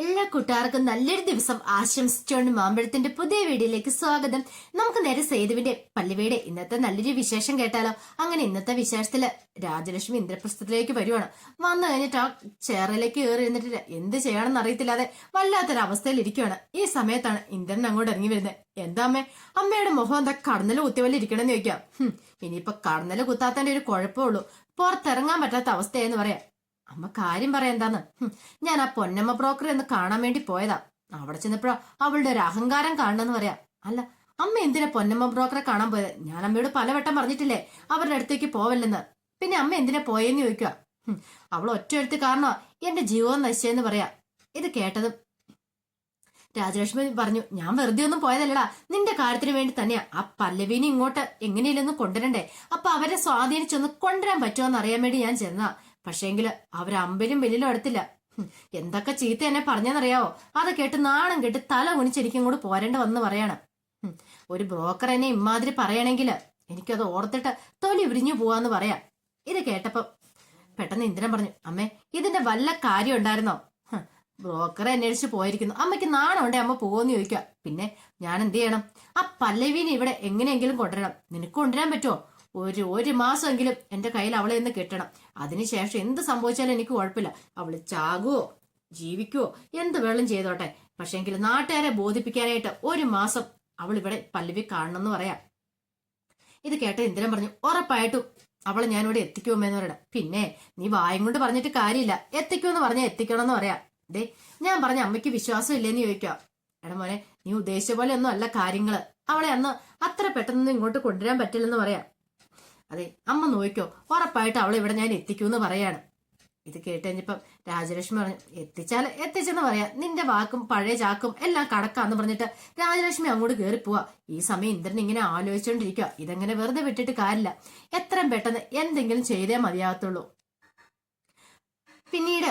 എല്ലാ കൂട്ടുകാർക്കും നല്ലൊരു ദിവസം ആശംസിച്ചുകൊണ്ട് മാമ്പഴത്തിന്റെ പുതിയ വീഡിയോയിലേക്ക് സ്വാഗതം. നമുക്ക് നേരെ സേതുവിന്റെ പള്ളിവീട്. ഇന്നത്തെ നല്ലൊരു വിശേഷം കേട്ടാലോ? അങ്ങനെ ഇന്നത്തെ വിശേഷത്തിൽ രാജലക്ഷ്മി ഇന്ദ്രപ്രസ്ഥത്തിലേക്ക് വരുവാണ്. വന്നു കഴിഞ്ഞിട്ട് ആ ചേറിലേക്ക് കയറി ഇരുന്നിട്ട് എന്ത് ചെയ്യണമെന്ന് അറിയത്തില്ലാതെ വല്ലാത്തൊരു അവസ്ഥയിൽ ഇരിക്കുവാണ്. ഈ സമയത്താണ് ഇന്ദ്രൻ അങ്ങോട്ട് ഇറങ്ങി വരുന്നത്. എന്താ അമ്മേ? അമ്മയുടെ മുഖം എന്താ കടന്നൽ കുത്തിവല്ല ഇരിക്കണമെന്ന് ചോദിക്കാം. ഇനിയിപ്പോ കടന്നൽ കുത്താത്തതിന്റെ ഒരു കുഴപ്പമുള്ളൂ. പുറത്തിറങ്ങാൻ പറ്റാത്ത അവസ്ഥയെന്ന് പറയാം. അമ്മ കാര്യം പറയാ എന്താന്ന്? ഞാൻ ആ പൊന്നമ്മ ബ്രോക്കറെ ഒന്ന് കാണാൻ വേണ്ടി പോയതാ. അവിടെ ചെന്നപ്പോഴോ അവളുടെ ഒരു അഹങ്കാരം കാണണമെന്ന് പറയാ. അല്ല അമ്മ എന്തിനാ പൊന്നമ്മ ബ്രോക്കറെ കാണാൻ പോയത്? ഞാൻ അമ്മയോട് പലവട്ടം പറഞ്ഞിട്ടില്ലേ അവരുടെ അടുത്തേക്ക് പോവല്ലെന്ന്. പിന്നെ അമ്മ എന്തിനാ പോയെന്ന് ചോദിക്കുക അവൾ ഒറ്റ എടുത്ത് കാരണോ എന്റെ ജീവൻ നശിച്ചെന്ന് പറയാ. ഇത് കേട്ടതും രാജലക്ഷ്മി പറഞ്ഞു ഞാൻ വെറുതെ ഒന്നും പോയതല്ലടാ. നിന്റെ കാര്യത്തിന് വേണ്ടി തന്നെയാ. ആ പല്ലവീനെ ഇങ്ങോട്ട് എങ്ങനെയല്ലൊന്നും കൊണ്ടുവരണ്ടേ. അപ്പൊ അവരെ സ്വാധീനിച്ചൊന്ന് കൊണ്ടുവരാൻ പറ്റുമോ എന്ന് അറിയാൻ വേണ്ടി ഞാൻ ചെന്നാ പക്ഷേങ്കിൽ അവർ അമ്പലും വെല്ലിലും അടുത്തില്ല. എന്തൊക്കെ ചീത്ത എന്നെ പറഞ്ഞെന്നറിയാവോ? അത് കേട്ട് നാണം കേട്ട് തല കുണിച്ചെനിക്കും കൂടെ പോരേണ്ട വന്ന് പറയാണ്. ഒരു ബ്രോക്കർ എന്നെ ഇമാതിരി പറയണെങ്കിൽ എനിക്കത് ഓർത്തിട്ട് തൊലി വിരിഞ്ഞു പോവാന്ന് പറയാം. ഇത് കേട്ടപ്പോ പെട്ടെന്ന് ഇന്ദ്രൻ പറഞ്ഞു അമ്മേ ഇതിന്റെ വല്ല കാര്യം ഉണ്ടായിരുന്നോ? ബ്രോക്കറെ അന്വേഷിച്ച് പോയിരിക്കുന്നു. അമ്മയ്ക്ക് നാണമുണ്ടേ അമ്മ പോവെന്ന് ചോദിക്കുക പിന്നെ ഞാൻ എന്ത് ചെയ്യണം? ആ പല്ലവീനെ ഇവിടെ എങ്ങനെയെങ്കിലും കൊണ്ടുവരണം. നിനക്ക് കൊണ്ടുവരാൻ പറ്റുമോ ഒരു ഒരു മാസമെങ്കിലും എന്റെ കയ്യിൽ അവളെ ഒന്ന് കിട്ടണം. അതിനുശേഷം എന്ത് സംഭവിച്ചാലും എനിക്ക് കുഴപ്പമില്ല. അവൾ ചാകുവോ ജീവിക്കുവോ എന്ത് വെള്ളം ചെയ്തോട്ടെ. പക്ഷെങ്കിൽ നാട്ടുകാരെ ബോധിപ്പിക്കാനായിട്ട് ഒരു മാസം അവൾ ഇവിടെ പല്ലവി കാണണമെന്ന് പറയാം. ഇത് കേട്ട ഇന്ദിരം പറഞ്ഞു ഉറപ്പായിട്ടും അവളെ ഞാനിവിടെ എത്തിക്കുമെന്ന് പറയണം. പിന്നെ നീ വായും കൊണ്ട് പറഞ്ഞിട്ട് കാര്യമില്ല. എത്തിക്കുമെന്ന് പറഞ്ഞാൽ എത്തിക്കണം എന്ന് പറയാം. ദേ ഞാൻ പറഞ്ഞ അമ്മയ്ക്ക് വിശ്വാസം ഇല്ലെന്ന് ചോദിക്കാം എടാ മോനെ നീ ഉദ്ദേശിച്ച പോലെ ഒന്നും അല്ല കാര്യങ്ങൾ. അവളെ അന്ന് അത്ര പെട്ടെന്ന് ഇങ്ങോട്ട് കൊണ്ടുവരാൻ പറ്റില്ലെന്ന് പറയാം. അതെ അമ്മ നോക്കിക്കോ ഉറപ്പായിട്ട് അവളെ ഇവിടെ ഞാൻ എത്തിക്കൂന്ന് പറയാണ്. ഇത് കേട്ട് കഴിഞ്ഞപ്പം രാജലക്ഷ്മി പറഞ്ഞു എത്തിച്ചാൽ എത്തിച്ചെന്ന് പറയാം. നിന്റെ വാക്കും പഴയ ചാക്കും എല്ലാം കടക്കാന്ന് പറഞ്ഞിട്ട് രാജലക്ഷ്മി അങ്ങോട്ട് കയറി പോവാ ഈ സമയം ഇന്ദ്രൻ ഇങ്ങനെ ആലോചിച്ചുകൊണ്ടിരിക്കുക ഇതെങ്ങനെ വെറുതെ വിട്ടിട്ട് കാര്യമില്ല എത്രയും പെട്ടെന്ന് എന്തെങ്കിലും ചെയ്തേ മതിയാകത്തുള്ളൂ. പിന്നീട്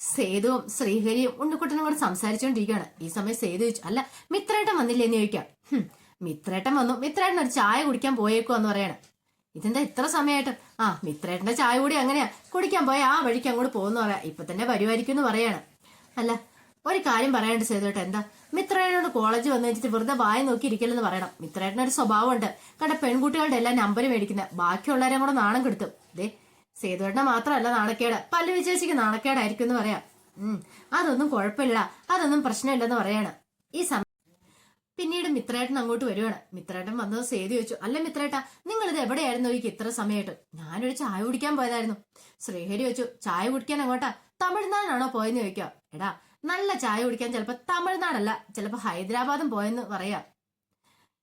സേതുവും ശ്രീഹരിയും ഉണ്ണിക്കുട്ടനും കൂടെ സംസാരിച്ചുകൊണ്ടിരിക്കുകയാണ് ഈ സമയം സേതു ചോദിച്ചു അല്ല മിത്രേട്ടൻ വന്നില്ലേ? എന്ന് ചോദിക്കാം. മിത്രേട്ടൻ വന്നു. മിത്രേട്ടൻ ഒരു ചായ കുടിക്കാൻ പോയേക്കുവാന്ന് പറയാണ്. ഇതെന്താ ഇത്ര സമയമായിട്ട് ആ മിത്രേട്ടന്റെ ചായ കൂടി അങ്ങനെയാ. കുടിക്കാൻ പോയ ആ വഴിക്ക് അങ്ങോട്ട് പോകുന്നു പറയാം. ഇപ്പൊ തന്നെ വരുമായിരിക്കും എന്ന് പറയാണ്. അല്ല ഒരു കാര്യം പറയാണ്ട് ചെയ്തോട്ടെ എന്താ? മിത്രേട്ടനോട് കോളേജ് വന്നു വെച്ചിട്ട് വെറുതെ വായി നോക്കി ഇരിക്കലെന്ന് പറയണം. മിത്രേട്ടനൊരു സ്വഭാവമുണ്ട്. കണ്ട പെൺകുട്ടികളുടെ എല്ലാം നമ്പർ മേടിക്കുന്നത് ബാക്കിയുള്ളവരെയും കൂടെ നാണം കെടുത്തും. ദേ സേതുവേട്ടനെ മാത്രമല്ല നാണക്കേട്. പല്ലു വിശേഷിക്ക് നാണക്കേടായിരിക്കും എന്ന് പറയാം. ഉം അതൊന്നും കുഴപ്പമില്ല അതൊന്നും പ്രശ്നമില്ലെന്ന് പറയാണ്. ഈ സമയം പിന്നീട് മിത്രേട്ടൻ അങ്ങോട്ട് വരുവാണ്. മിത്രേട്ടൻ വന്നത് സേതു ചോദിച്ചു അല്ല മിത്രേട്ട നിങ്ങൾ ഇത് എവിടെയായിരുന്നു എനിക്ക് ഇത്ര സമയമായിട്ട് ഞാനൊരു ചായ കുടിക്കാൻ പോയതായിരുന്നു. ശ്രീഹരി വെച്ചു ചായ കുടിക്കാൻ അങ്ങോട്ടാ തമിഴ്നാടാണോ പോയെന്ന് ചോദിക്കാം. എടാ നല്ല ചായ കുടിക്കാൻ ചിലപ്പോ തമിഴ്നാടല്ല ചിലപ്പോ ഹൈദരാബാദും പോയെന്ന് പറയാ.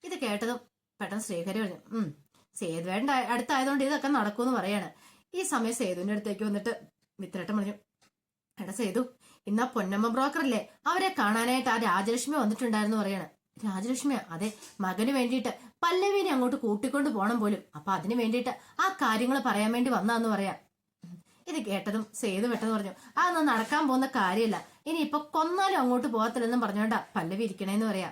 ഇത് കേട്ടതും പെട്ടെന്ന് ശ്രീഹരി പറഞ്ഞു ഉം സേതുവേണ്ട അടുത്തായതുകൊണ്ട് ഇതൊക്കെ നടക്കുമെന്ന് പറയാണ്. ഈ സമയം സേതുവിന്റെ അടുത്തേക്ക് വന്നിട്ട് മിത്രേട്ടൻ പറഞ്ഞു എടാ സേതു ഇന്നാ പൊന്നമ്മ ബ്രോക്കറല്ലേ അവരെ കാണാനായിട്ട് ആ രാജലക്ഷ്മി വന്നിട്ടുണ്ടായിരുന്നു പറയാണ്. രാജലക്ഷ്മിയാ അതെ മകന് വേണ്ടിയിട്ട് പല്ലവിനെ അങ്ങോട്ട് കൂട്ടിക്കൊണ്ട് പോണം പോലും. അപ്പൊ അതിന് വേണ്ടിയിട്ട് ആ കാര്യങ്ങൾ പറയാൻ വേണ്ടി വന്നാന്ന് പറയാം. ഇത് കേട്ടതും സേതു പെട്ടെന്ന് പറഞ്ഞു. അതൊന്നും നടക്കാൻ പോകുന്ന കാര്യമില്ല. ഇനി ഇപ്പൊ കൊന്നാലും അങ്ങോട്ട് പോകത്തില്ലെന്നും പറഞ്ഞോണ്ടാ പല്ലവി ഇരിക്കണേന്ന് പറയാ.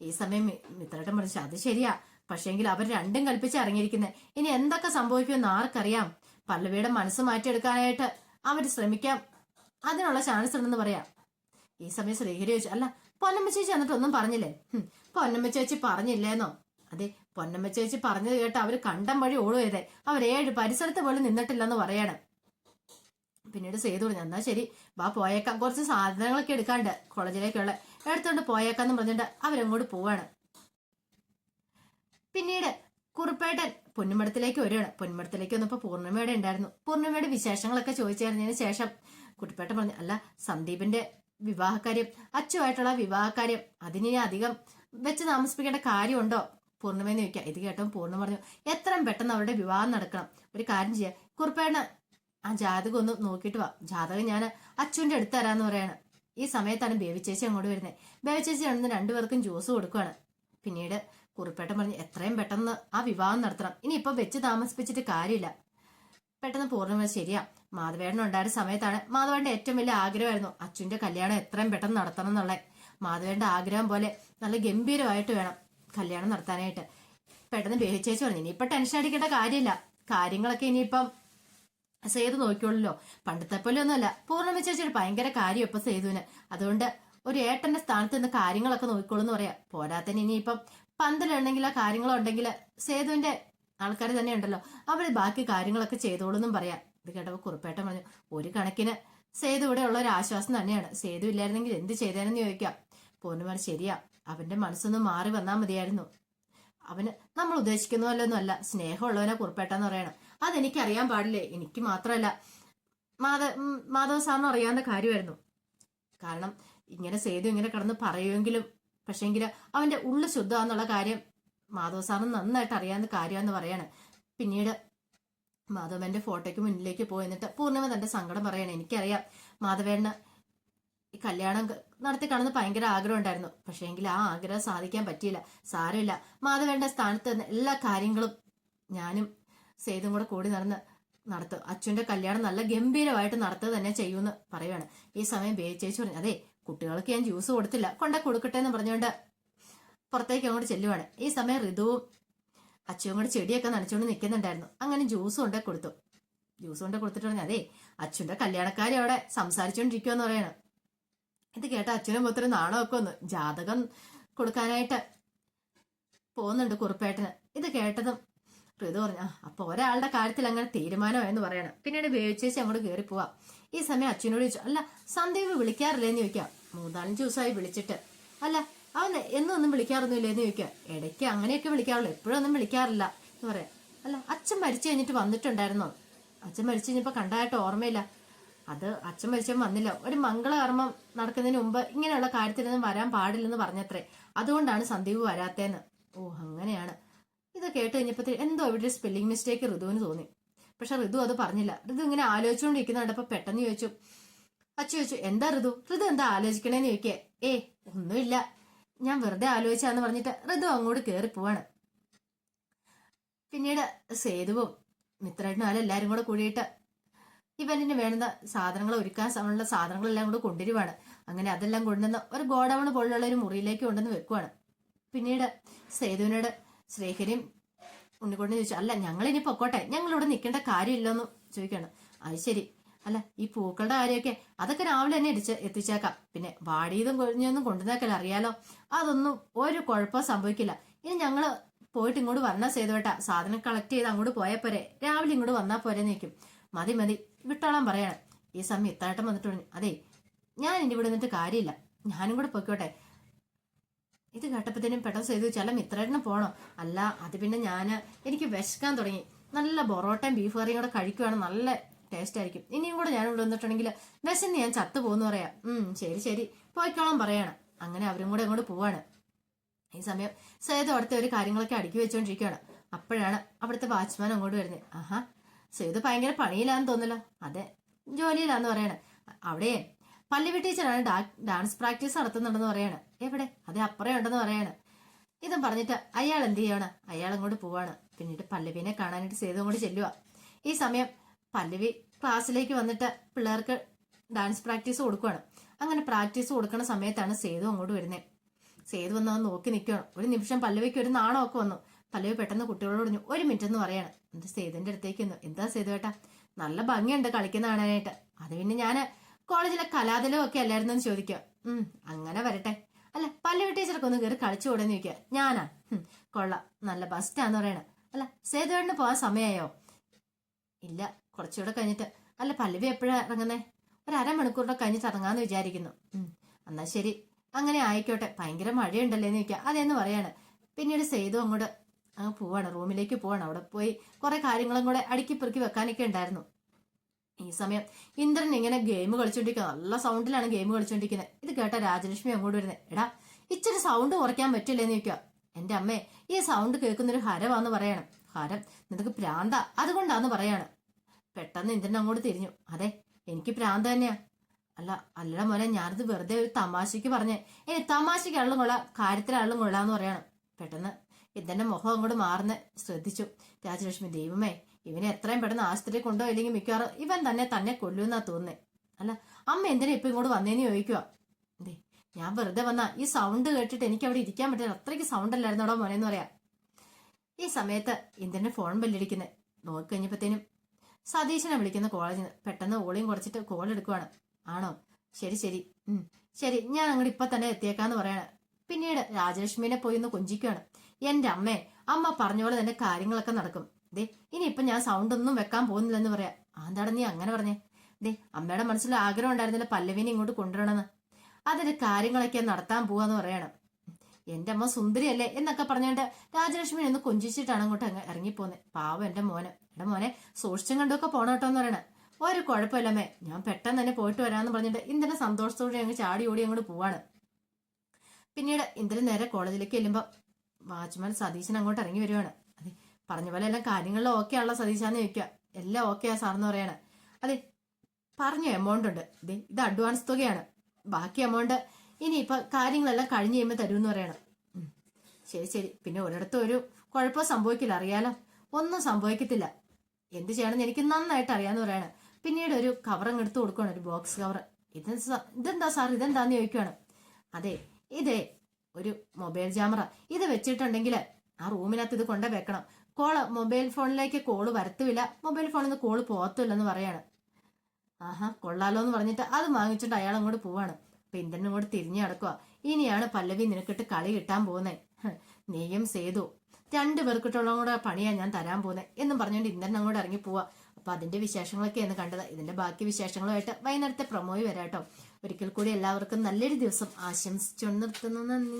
ഈ സമയം മിത്രട്ടം പറഞ്ഞു അത് ശരിയാ. പക്ഷേങ്കിൽ അവർ രണ്ടും കൽപ്പിച്ച് ഇറങ്ങിയിരിക്കുന്നത് ഇനി എന്തൊക്കെ സംഭവിക്കുമെന്ന് ആർക്കറിയാം? പല്ലവിയുടെ മനസ്സ് മാറ്റിയെടുക്കാനായിട്ട് അവർ ശ്രമിക്കാം. അതിനുള്ള ചാൻസ് ഉണ്ടെന്ന് പറയാം. ഈ സമയം ശ്രീഹരി ചോദിച്ചു അല്ല പൊന്നമ്മ ചേച്ചി എന്നിട്ട് ഒന്നും പറഞ്ഞില്ലേ പൊന്നമ്മ ചേച്ചി പറഞ്ഞില്ലേന്നോ? അതെ പൊന്നമ്മ ചേച്ചി പറഞ്ഞത് കേട്ട് അവർ കണ്ടം വഴി ഓടുകയതെ അവർ ഏഴ് പരിസരത്ത് പോലും നിന്നിട്ടില്ലെന്ന് പറയാണ്. പിന്നീട് സേതു പറഞ്ഞു എന്നാ ശരി വാ പോയേക്കാം. കുറച്ച് സാധനങ്ങളൊക്കെ എടുക്കാണ്ട് കോളേജിലേക്കുള്ള. എടുത്തോണ്ട് പോയേക്കാന്ന് പറഞ്ഞിട്ട് അവരങ്ങോട്ട് പോവാണ്. പിന്നീട് കുറുപ്പേട്ടൻ പൊന്നുമടത്തിലേക്ക് വരികയാണ്. പൊന്നുമടത്തിലേക്ക് വന്നപ്പോ പൂർണിമയുടെ ഉണ്ടായിരുന്നു. പൂർണിമയുടെ വിശേഷങ്ങളൊക്കെ ചോദിച്ചറിഞ്ഞതിന് ശേഷം കുട്ടിപ്പേട്ടൻ പറഞ്ഞു അല്ല സന്ദീപിന്റെ വിവാഹക്കാര്യം അച്ചുമായിട്ടുള്ള വിവാഹക്കാര്യം അതിനി അധികം വെച്ച് താമസിപ്പിക്കേണ്ട കാര്യമുണ്ടോ? പൂർണമെന്ന് ചോദിക്കാം ഇത് കേട്ടോ പൂർണ പറഞ്ഞു എത്രയും പെട്ടെന്ന് അവരുടെ വിവാഹം നടക്കണം. ഒരു കാര്യം ചെയ്യാം. കുറിപ്പേണ ആ ജാതകം ഒന്ന് നോക്കിയിട്ട് വാ. ജാതകം ഞാൻ അച്ഛന്റെ അടുത്ത് തരാന്ന് പറയാണ്. ഈ സമയത്താണ് ബേബി ചേച്ചി അങ്ങോട്ട് വരുന്നത് ബേബി ചേച്ചി അന്ന് രണ്ടുപേർക്കും ജ്യൂസ് കൊടുക്കുകയാണ് പിന്നീട് കുറിപ്പേട്ടൻ പറഞ്ഞു എത്രയും പെട്ടെന്ന് ആ വിവാഹം നടത്തണം. ഇനി ഇപ്പൊ വെച്ച് താമസിപ്പിച്ചിട്ട് കാര്യമില്ല. പെട്ടെന്ന് പൂർണമായി ശരിയാ. മാധവേട്ടൻ ഉണ്ടായ സമയത്താണ് മാധവേണ്ട ഏറ്റവും വലിയ ആഗ്രഹമായിരുന്നു അച്ഛന്റെ കല്യാണം എത്രയും പെട്ടെന്ന് നടത്തണം എന്നുള്ള മാധവേണ്ട ആഗ്രഹം പോലെ നല്ല ഗംഭീരമായിട്ട് വേണം കല്യാണം നടത്താനായിട്ട്. പെട്ടെന്ന് ബേഹിച്ചേച്ച് പറഞ്ഞു ഇനിയിപ്പൊ ടെൻഷൻ അടിക്കേണ്ട കാര്യമില്ല. കാര്യങ്ങളൊക്കെ ഇനിയിപ്പം സേതു നോക്കിയോളല്ലോ. പണ്ടത്തെ പോലെ ഒന്നുമല്ല. പൂർണമി ചേച്ചിയുടെ ഭയങ്കര കാര്യം ഇപ്പൊ സേതുവിന് അതുകൊണ്ട് ഒരു ഏട്ടന്റെ സ്ഥാനത്ത് നിന്ന് കാര്യങ്ങളൊക്കെ നോക്കിക്കോളൂ പറയാം. പോരാത്തന്നെ ഇനിയിപ്പം പന്തലുണ്ടെങ്കിൽ ആ ഉണ്ടെങ്കിൽ സേതുവിന്റെ ആൾക്കാർ തന്നെ ഉണ്ടല്ലോ അവർ ബാക്കി കാര്യങ്ങളൊക്കെ ചെയ്തോളൂന്നും പറയാം. ഇത് കേട്ടപ്പോ കുറുപ്പേട്ടൻ പറഞ്ഞു. ഒരു കണക്കിന് സേതു ഇവിടെ ഉള്ള ഒരു ആശ്വാസം തന്നെയാണ്. സേതു ഇല്ലായിരുന്നെങ്കിൽ എന്ത് ചെയ്തേനെന്ന് ചോദിക്കാം. പൂർണിമാർ ശരിയാ. അവന്റെ മനസ്സൊന്ന് മാറി വന്നാൽ മതിയായിരുന്നു. അവന് നമ്മൾ ഉദ്ദേശിക്കുന്നതല്ലൊന്നും അല്ല സ്നേഹമുള്ളവനെ കുറിപ്പേട്ടെന്ന് പറയണം. അതെനിക്കറിയാൻ പാടില്ലേ? എനിക്ക് മാത്രമല്ല. മാധ മാധവ സാറിന് അറിയാവുന്ന കാര്യമായിരുന്നു. കാരണം ഇങ്ങനെ സേതു ഇങ്ങനെ കിടന്ന് പറയുമെങ്കിലും പക്ഷേങ്കിൽ അവന്റെ ഉള്ളു ശുദ്ധമാന്നുള്ള കാര്യം മാധവ സാറിന് നന്നായിട്ട് അറിയാവുന്ന കാര്യമാണെന്ന് പറയാണ്. പിന്നീട് മാധവന്റെ ഫോട്ടോയ്ക്ക് മുന്നിലേക്ക് പോയി എന്നിട്ട് പൂർണിമ തന്റെ സങ്കടം പറയണം. എനിക്കറിയാം മാധവേണ്ണ ഈ കല്യാണം നടത്തി കാണുന്ന ഭയങ്കര ആഗ്രഹം ഉണ്ടായിരുന്നു പക്ഷേങ്കിൽ ആ ആഗ്രഹം സാധിക്കാൻ പറ്റിയില്ല. സാരമില്ല. മാധവേണ്ട സ്ഥാനത്ത് എല്ലാ കാര്യങ്ങളും ഞാനും സേതും കൂടെ കൂടി നടന്ന് നടത്തും. അച്ഛന്റെ കല്യാണം നല്ല ഗംഭീരമായിട്ട് നടത്തുക തന്നെ ചെയ്യുമെന്ന് പറയുവാണ്. ഈ സമയം ബേച്ചേച്ചു പറഞ്ഞു അതെ കുട്ടികൾക്ക് ഞാൻ ജ്യൂസ് കൊടുത്തില്ല. കൊണ്ട കൊടുക്കട്ടെ എന്ന് പറഞ്ഞുകൊണ്ട് പുറത്തേക്ക് അങ്ങോട്ട് ചെല്ലുവാണ്. ഈ സമയം ഋതുവും അച്ഛനും കൂടെ ചെടിയൊക്കെ നനച്ചുകൊണ്ട് നിൽക്കുന്നുണ്ടായിരുന്നു അങ്ങനെ ജ്യൂസ് കൊണ്ടേ കൊടുത്തു. ജ്യൂസ് കൊണ്ടേ കൊടുത്തിട്ട് പറഞ്ഞു അതെ അച്ഛന്റെ കല്യാണക്കാരി അവിടെ സംസാരിച്ചുകൊണ്ടിരിക്കുമെന്ന് പറയണം. ഇത് കേട്ട അച്ഛനും മൊത്തം നാണമൊക്കെ ഒന്ന് ജാതകം കൊടുക്കാനായിട്ട് പോകുന്നുണ്ട് കുറുപ്പേട്ടന്. ഇത് കേട്ടതും ഋതു പറഞ്ഞു അപ്പൊ ഒരാളുടെ കാര്യത്തിൽ അങ്ങനെ തീരുമാനമായെന്ന് പറയണം. പിന്നീട് വേവിച്ചേച്ച് അങ്ങോട്ട് കയറി പോവാം. ഈ സമയം അച്ഛനോട് ചോദിച്ചു അല്ല സന്ദീപ് വിളിക്കാറില്ലേന്ന് ചോദിക്കാം. മൂന്നാലഞ്ച് ദിവസമായി വിളിച്ചിട്ട് അല്ല അവൻ എന്നും ഒന്നും വിളിക്കാറൊന്നുമില്ലേന്ന് ചോദിക്കുക. ഇടയ്ക്ക് അങ്ങനെയൊക്കെ വിളിക്കാറുള്ളൂ. എപ്പോഴൊന്നും വിളിക്കാറില്ല എന്ന് പറയാം. അല്ല അച്ഛൻ മരിച്ചു കഴിഞ്ഞിട്ട് വന്നിട്ടുണ്ടായിരുന്നോ? അച്ഛൻ മരിച്ചു കഴിഞ്ഞപ്പോൾ കണ്ടായിട്ട് ഓർമ്മയില്ല. അത് അച്ഛൻ മരിച്ചു വന്നില്ല. ഒരു മംഗളകർമ്മം നടക്കുന്നതിന് മുമ്പ് ഇങ്ങനെയുള്ള കാര്യത്തിലൊന്നും വരാൻ പാടില്ലെന്ന് പറഞ്ഞത്രേ. അതുകൊണ്ടാണ് സന്ദീപ് വരാത്തേന്ന്. ഓ അങ്ങനെയാണ്. ഇത് കേട്ട് കഴിഞ്ഞപ്പോൾ എന്തോ ഇവിടെ സ്പെല്ലിംഗ് മിസ്റ്റേക്ക് ഋതുവിന് തോന്നി. പക്ഷെ ഋതു അത് പറഞ്ഞില്ല. ഋതു ഇങ്ങനെ ആലോചിച്ചുകൊണ്ടിരിക്കുന്ന പെട്ടെന്ന് ചോദിച്ചു. അച്ഛ ചോദിച്ചു എന്താ ഋതു? ഋതു എന്താ ആലോചിക്കണേന്ന് ചോദിക്കേ? ഏ ഒന്നുമില്ല. ഞാൻ വെറുതെ ആലോചിച്ചാന്ന് പറഞ്ഞിട്ട് ഋതു അങ്ങോട്ട് കയറി പോവാണ്. പിന്നീട് സേതുവും മിത്രനാലും എല്ലാരും കൂടെ കൂടിയിട്ട് ഇവന്റിന് വേണ്ട സാധനങ്ങൾ ഒരുക്കാൻ സമയമുള്ള സാധനങ്ങളെല്ലാം കൂടെ കൊണ്ടുവരുവാണ്. അങ്ങനെ അതെല്ലാം കൊണ്ടുവന്ന് ഒരു ഗോഡൌൺ പോലുള്ള ഒരു മുറിയിലേക്ക് കൊണ്ടുവന്ന് വെക്കുവാണ്. പിന്നീട് സേതുവിനോട് ശ്രീഹരിയും ഉണ്ണിക്കൊണ്ടു ചോദിച്ചു അല്ല ഞങ്ങൾ ഇനി പൊക്കോട്ടെ? ഞങ്ങൾ ഇവിടെ നിൽക്കേണ്ട കാര്യമില്ലെന്ന് ചോദിക്കണം അത് ശരി. അല്ല ഈ പൂക്കളുടെ കാര്യമൊക്കെ അതൊക്കെ രാവിലെ തന്നെ ഇടിച്ച് എത്തിച്ചേക്കാം. പിന്നെ വാടിയതും കൊഴിഞ്ഞതും കൊണ്ടുവന്നേക്കല്ല അറിയാലോ. അതൊന്നും ഒരു കുഴപ്പം സംഭവിക്കില്ല. ഇനി ഞങ്ങൾ പോയിട്ട് ഇങ്ങോട്ട് വന്നാൽ സേതുവേട്ടാ? സാധനം കളക്ട് ചെയ്ത് അങ്ങോട്ട് പോയാൽ പോരെ. രാവിലെ ഇങ്ങോട്ട് വന്നാൽ പോരെ നിൽക്കും മതി മതി. വിട്ടോളാൻ പറയണം. ഈ സമയം ഇത്താട്ടം വന്നിട്ട് അതെ ഞാൻ ഇനി ഇവിടെ നിന്നിട്ട് കാര്യമില്ല. ഞാനും കൂടെ പൊയ്ക്കോട്ടെ. ഇത് കേട്ടപ്പോഴത്തേനും പെട്ടെന്ന് ചെയ്തു ചില മിത്രേട്ടന് പോണോ. അല്ല അത് പിന്നെ ഞാൻ എനിക്ക് വിശക്കാൻ തുടങ്ങി. നല്ല പൊറോട്ടയും ബീഫ് കറിയും കൂടെ കഴിക്കുവാണ്. നല്ല ടേസ്റ്റ് ആയിരിക്കും ഇനിയും കൂടെ ഞാൻ ഇവിടെ വന്നിട്ടുണ്ടെങ്കിൽ വിശന്ന് ഞാൻ ചത്തു പോകുന്നു പറയാം. ഉം ശരി ശരി. പോയിക്കോളാം പറയണം. അങ്ങനെ അവരും കൂടെ അങ്ങോട്ട് പോവാണ്. ഈ സമയം സേതു അവിടുത്തെ ഒരു കാര്യങ്ങളൊക്കെ അടുക്കി വെച്ചുകൊണ്ടിരിക്കുകയാണ് അപ്പോഴാണ് അവിടുത്തെ വാച്ച്മാൻ അങ്ങോട്ട് വരുന്നത്. ആഹാ സേതു ഭയങ്കര പണിയിലാന്ന് തോന്നല്ലോ അതെ ജോലിയിലാന്ന് പറയണേ. അവിടെ പല്ലവി ടീച്ചറാണ് ഡാൻസ് പ്രാക്ടീസ് നടത്തുന്നുണ്ടെന്ന് പറയാണ്. എവിടെ? അതെ അപ്പുറേ ഉണ്ടെന്ന് പറയാണ്. ഇതും പറഞ്ഞിട്ട് അയാൾ എന്ത് ചെയ്യാണ് അയാൾ അങ്ങോട്ട് പോവാണ്. പിന്നീട് പല്ലവിനെ കാണാനായിട്ട് സേതു അങ്ങോട്ട് ചെല്ലുക ഈ സമയം പല്ലവി ക്ലാസ്സിലേക്ക് വന്നിട്ട് പിള്ളേർക്ക് ഡാൻസ് പ്രാക്ടീസ് കൊടുക്കുകയാണ് അങ്ങനെ പ്രാക്ടീസ് കൊടുക്കുന്ന സമയത്താണ് സേതു അങ്ങോട്ട് വരുന്നത് സേതു വന്ന് നോക്കി നിൽക്കുകയാണ് ഒരു നിമിഷം പല്ലവിക്ക് ഒരു നാണമൊക്കെ വന്നു. പല്ലവി പെട്ടെന്ന് കുട്ടികളോട് പറഞ്ഞു ഒരു മിനിറ്റ് എന്ന് പറയാണ്. എന്നിട്ട് സേതുവിന്റെ അടുത്തേക്ക് വന്നു എന്താ സേതു ഏട്ടാ? നല്ല ഭംഗിയുണ്ട് കളിക്കുന്ന കാണാനായിട്ട് അത് പിന്നെ ഞാൻ കോളേജിലെ കലാതലവും ഒക്കെ അല്ലായിരുന്നു എന്ന് ചോദിക്കുക. ഉം അങ്ങനെ വരട്ടെ. അല്ല പല്ലവി ടീച്ചർക്ക് ഒന്ന് കയറി കളിച്ചു കൂടെ ചോദിക്കുക. ഞാനാ? കൊള്ളാം. നല്ല ബസ്റ്റാന്ന് പറയണേ. അല്ല സേതുവേട്ടന് പോകാൻ സമയമായോ? ഇല്ല. കുറച്ചുകൂടെ കഴിഞ്ഞിട്ട്. അല്ല പല്ലവി എപ്പോഴാ ഇറങ്ങുന്നേ? ഒരു അരമണിക്കൂറിന്റെ കഴിഞ്ഞിട്ട് ഇറങ്ങാന്ന് വിചാരിക്കുന്നു. എന്നാ ശരി. അങ്ങനെ ആയിക്കോട്ടെ. ഭയങ്കര മഴയുണ്ടല്ലേ എന്ന് ചോദിക്കുക അതേന്ന് പറയാണ്. പിന്നീട് സേതു അങ്ങോട്ട് അങ്ങ് പോവാണ്. റൂമിലേക്ക് പോവാണ്. അവിടെ പോയി കുറെ കാര്യങ്ങളും കൂടെ അടുക്കി പെറുക്കി വെക്കാനൊക്കെ ഉണ്ടായിരുന്നു. ഈ സമയം ഇന്ദ്രൻ ഇങ്ങനെ ഗെയിം കളിച്ചോണ്ടിരിക്കുന്നത് നല്ല സൗണ്ടിലാണ് ഗെയിം കളിച്ചോണ്ടിരിക്കുന്നത് ഇത് കേട്ട രാജലക്ഷ്മി അങ്ങോട്ട് വരുന്നത് എടാ ഇച്ചിരി സൗണ്ട് കുറയ്ക്കാൻ പറ്റില്ലെന്ന് ചോദിക്കുക എന്റെ അമ്മേ ഈ സൗണ്ട് കേൾക്കുന്നൊരു ഹരമാന്ന് പറയണം. ഹരം നിനക്ക് പ്രാന്ത. അതുകൊണ്ടാന്ന് പറയാണ്. പെട്ടെന്ന് ഇന്ദ്രൻ അങ്ങോട്ട് തിരിഞ്ഞു. അതെ എനിക്ക് പ്രാന്ത തന്നെയാ. അല്ല അല്ലട മോനെ ഞാനിത് വെറുതെ ഒരു തമാശയ്ക്ക് പറഞ്ഞേ ഇനി തമാശക്ക് ആളും കൊള്ളാം കാര്യത്തിലാളും കൊള്ളാന്ന് പറയണം. പെട്ടെന്ന് ഇന്ദ്രന്റെ മുഖം അങ്ങോട്ട് മാറുന്ന ശ്രദ്ധിച്ചു. രാജലക്ഷ്മി ദൈവമേ ഇവനെ എത്രയും പെട്ടെന്ന് ആശുപത്രി കൊണ്ടുപോയില്ലെങ്കിൽ മിക്കവാറും ഇവൻ തന്നെ തന്നെ കൊല്ലുമെന്നാ തോന്നുന്നേ. അല്ല അമ്മ എന്തിനാ ഇപ്പൊ ഇങ്ങോട്ട് വന്നേന്ന് ചോദിക്കുക ദേ ഞാൻ വെറുതെ വന്ന ഈ സൗണ്ട് കേട്ടിട്ട് എനിക്ക് അവിടെ ഇരിക്കാൻ പറ്റില്ല. അത്രയ്ക്ക് സൗണ്ട് അല്ലായിരുന്നോടോ മോനെന്ന് പറയാ. ഈ സമയത്ത് ഇന്ദ്രന്റെ ഫോൺ ബെല്ലടിക്കുന്നത് നോക്കിക്കഴിഞ്ഞപ്പോഴത്തേനും സതീശനെ വിളിക്കുന്ന കോളേജിൽ നിന്ന് പെട്ടെന്ന് ഓളിയും കുറച്ചിട്ട് കോൾ എടുക്കുവാണ്. ആണോ? ശരി ശരി. ഉം. ശരി ഞാൻ അങ്ങോട്ട് ഇപ്പൊ തന്നെ എത്തിയേക്കാന്ന് പറയാണ്. പിന്നീട് രാജലക്ഷ്മിനെ പോയി ഒന്ന് കൊഞ്ചിക്കുകയാണ് എന്റെ അമ്മേ അമ്മ പറഞ്ഞ പോലെ തന്നെ കാര്യങ്ങളൊക്കെ നടക്കും. ദേ ഇനിയിപ്പൊ ഞാൻ സൗണ്ട് ഒന്നും വെക്കാൻ പോകുന്നില്ലെന്ന് പറയാ. ആന്താടെ നീ അങ്ങനെ പറഞ്ഞേ? ദേ അമ്മയുടെ മനസ്സിൽ ആഗ്രഹം ഉണ്ടായിരുന്നില്ല പല്ലവിനെ ഇങ്ങോട്ട് കൊണ്ടുവരണമെന്ന്. അതിന്റെ കാര്യങ്ങളൊക്കെ നടത്താൻ പോവാന്ന് പറയണം. എന്റെ അമ്മ സുന്ദരിയല്ലേ? എന്നൊക്കെ പറഞ്ഞുകൊണ്ട് രാജലക്ഷ്മി ഒന്ന് കൊഞ്ചിച്ചിട്ടാണ് അങ്ങോട്ട് അങ്ങ് ഇറങ്ങിപ്പോന്നെ. പാവം എന്റെ മോനെ. എന്റെ മോനെ സൂക്ഷിച്ചും കണ്ടൊക്കെ പോണം കേട്ടോ എന്ന് പറയണേ. ഒരു കുഴപ്പമില്ലമ്മേ ഞാൻ പെട്ടെന്ന് തന്നെ പോയിട്ട് വരാമെന്ന് പറഞ്ഞിട്ട് ഇന്ദ്രൻ സന്തോഷത്തോടെ അങ്ങ് ചാടി ഓടി അങ്ങോട്ട് പോവാണ്. പിന്നീട് ഇന്ദ്രൻ നേരെ കോളേജിലേക്ക് ചെല്ലുമ്പോൾ വാച്ച്മാൻ സതീശൻ അങ്ങോട്ട് ഇറങ്ങി വരുവാണ്. അതെ പറഞ്ഞ പോലെ എല്ലാം കാര്യങ്ങളിലും ഓക്കെ ആണല്ലോ സതീശാന്ന് ചോദിക്കുക. എല്ലാം ഓക്കെ ആ സാറെന്ന് പറയാണ്. അതെ പറഞ്ഞു എമൗണ്ട് ഉണ്ട്. ഇത് അഡ്വാൻസ് തുകയാണ്. ബാക്കി എമൗണ്ട് ഇനിയിപ്പൊ കാര്യങ്ങളെല്ലാം കഴിഞ്ഞ് കഴിയുമ്പോൾ തരുമെന്ന് പറയണം. ശരി ശരി. പിന്നെ ഒരിടത്തും ഒരു കുഴപ്പം സംഭവിക്കില്ല. അറിയാലോ? ഒന്നും സംഭവിക്കത്തില്ല. എന്ത് ചെയ്യണമെന്ന് എനിക്ക് നന്നായിട്ട് അറിയാന്ന് പറയാണ്. പിന്നീട് ഒരു കവർ അങ്ങ് എടുത്ത് കൊടുക്കുകയാണ് ഒരു ബോക്സ് കവർ ഇത് ഇതെന്താ സാർ? ഇതെന്താന്ന് ചോദിക്കുകയാണ് അതെ ഇതേ ഒരു മൊബൈൽ ക്യാമറ ഇത് വെച്ചിട്ടുണ്ടെങ്കിൽ ആ റൂമിനകത്ത് ഇത് കൊണ്ടേ വെക്കണം. കോൾ മൊബൈൽ ഫോണിലേക്ക് കോൾ വരത്തുമില്ല മൊബൈൽ ഫോണിൽ നിന്ന് കോൾ പോകത്തുമില്ലെന്ന് പറയാണ്. ആഹാ കൊള്ളാലോ എന്ന് പറഞ്ഞിട്ട് അത് വാങ്ങിച്ചിട്ട് അയാൾ അങ്ങോട്ട് പോവാണ്. ഇന്ദ്രൻ തിരിഞ്ഞു നടക്കുക ഇനിയാണ് പല്ലവി നിനക്കിട്ട് കളി കിട്ടാൻ പോകുന്നത് നീയും സേതു. രണ്ടു പേർക്കിട്ടുള്ള കൂടെ പണിയാ ഞാൻ തരാൻ പോകുന്നത് എന്നും പറഞ്ഞുകൊണ്ട് ഇന്ദ്രൻ അങ്ങോട്ട് ഇറങ്ങി പോവാ. അപ്പൊ അതിന്റെ വിശേഷങ്ങളൊക്കെയാണ് കണ്ടത്. ഇതിന്റെ ബാക്കി വിശേഷങ്ങളുമായിട്ട് വൈകുന്നേരത്തെ പ്രൊമോയി വരാട്ടോ. ഒരിക്കൽ കൂടി എല്ലാവർക്കും നല്ലൊരു ദിവസം ആശംസിച്ചുകൊണ്ട് നിർത്തുന്നു. നന്ദി.